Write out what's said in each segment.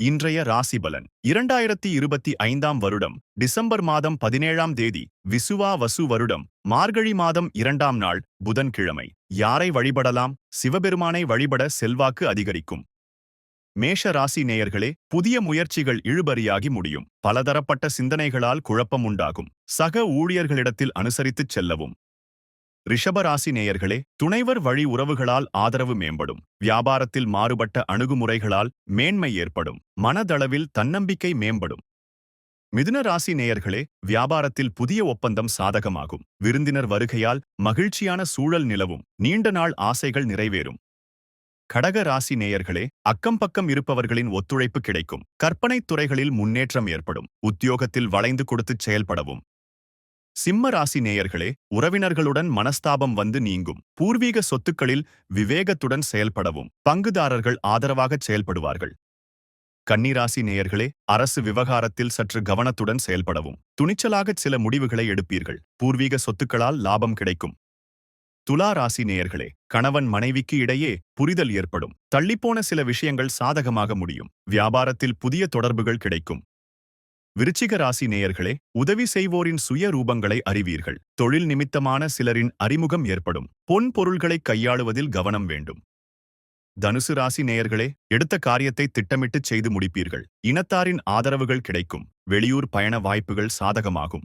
இன்றைய ராசிபலன். இரண்டாயிரத்தி இருபத்தி ஐந்தாம் வருடம் டிசம்பர் மாதம் பதினேழாம் தேதி விசுவா வசு வருடம் மார்கழி மாதம் இரண்டாம் நாள் புதன்கிழமை. யாரை வழிபடலாம்? சிவபெருமானை வழிபட செல்வாக்கு அதிகரிக்கும். மேஷ ராசி நேயர்களே புதிய முயற்சிகள் இழுபறியாகி முடியும். பலதரப்பட்ட சிந்தனைகளால் குழப்பம் உண்டாகும். சக ஊழியர்களிடத்தில் அனுசரித்துச் செல்லவும். ரிஷபராசி நேயர்களே துணைவர் வழி உறவுகளால் ஆதரவு மேம்படும். வியாபாரத்தில் மாறுபட்ட அணுகுமுறைகளால் மேன்மை ஏற்படும். மனதளவில் தன்னம்பிக்கை மேம்படும். மிதுன ராசி நேயர்களே வியாபாரத்தில் புதிய ஒப்பந்தம் சாதகமாகும். விருந்தினர் வருகையால் மகிழ்ச்சியான சூழல் நிலவும். நீண்ட நாள் ஆசைகள் நிறைவேறும். கடக ராசி நேயர்களே அக்கம் பக்கம் இருப்பவர்களின் ஒத்துழைப்பு கிடைக்கும். கற்பனைத் துறைகளில் முன்னேற்றம் ஏற்படும். உத்தியோகத்தில் வளைந்து கொடுத்துச் செயல்படவும். சிம்ம ராசி நேயர்களே உறவினர்களுடன் மனஸ்தாபம் வந்து நீங்கும். பூர்வீக சொத்துக்களில் விவேகத்துடன் செயல்படவும். பங்குதாரர்கள் ஆதரவாகச் செயல்படுவார்கள். கன்னிராசி நேயர்களே அரசு விவகாரத்தில் சற்று கவனத்துடன் செயல்படவும். துணிச்சலாகச் சில முடிவுகளை எடுப்பீர்கள். பூர்வீக சொத்துக்களால் லாபம் கிடைக்கும். துலா ராசி நேயர்களே கணவன் மனைவிக்கு இடையே புரிதல் ஏற்படும். தள்ளிப்போன சில விஷயங்கள் சாதகமாக முடியும். வியாபாரத்தில் புதிய தொடர்புகள் கிடைக்கும். விருச்சிக ராசி நேயர்களே உதவி செய்வோரின் சுய ரூபங்களை அறிவீர்கள். தொழில் நிமித்தமான சிலரின் அறிமுகம் ஏற்படும். பொன் பொருள்களை கையாளுவதில் கவனம் வேண்டும். தனுசு ராசி நேயர்களே எடுத்த காரியத்தை திட்டமிட்டுச் செய்து முடிப்பீர்கள். இனத்தாரின் ஆதரவுகள் கிடைக்கும். வெளியூர் பயண வாய்ப்புகள் சாதகமாகும்.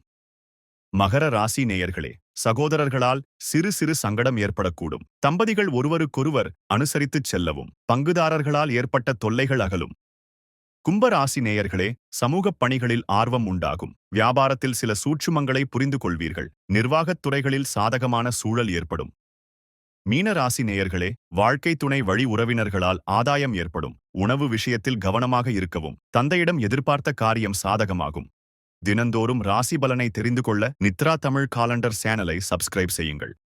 மகர ராசி நேயர்களே சகோதரர்களால் சிறு சிறு சங்கடம் ஏற்படக்கூடும். தம்பதிகள் ஒருவருக்கொருவர் அனுசரித்துச் செல்லவும். பங்குதாரர்களால் ஏற்பட்ட தொல்லைகள் அகலும். கும்பராசி நேயர்களே சமூகப் பணிகளில் ஆர்வம் உண்டாகும். வியாபாரத்தில் சில சூட்சுமங்களை புரிந்து கொள்வீர்கள் நிர்வாகத் துறைகளில் சாதகமான சூழல் ஏற்படும். மீனராசி நேயர்களே வாழ்க்கை துணை வழி உறவினர்களால் ஆதாயம் ஏற்படும். உணவு விஷயத்தில் கவனமாக இருக்கவும். தந்தையிடம் எதிர்பார்த்த காரியம் சாதகமாகும். தினந்தோறும் ராசி பலனை தெரிந்து கொள்ள நித்ரா தமிழ் காலண்டர் சேனலை சப்ஸ்கிரைப் செய்யுங்கள்.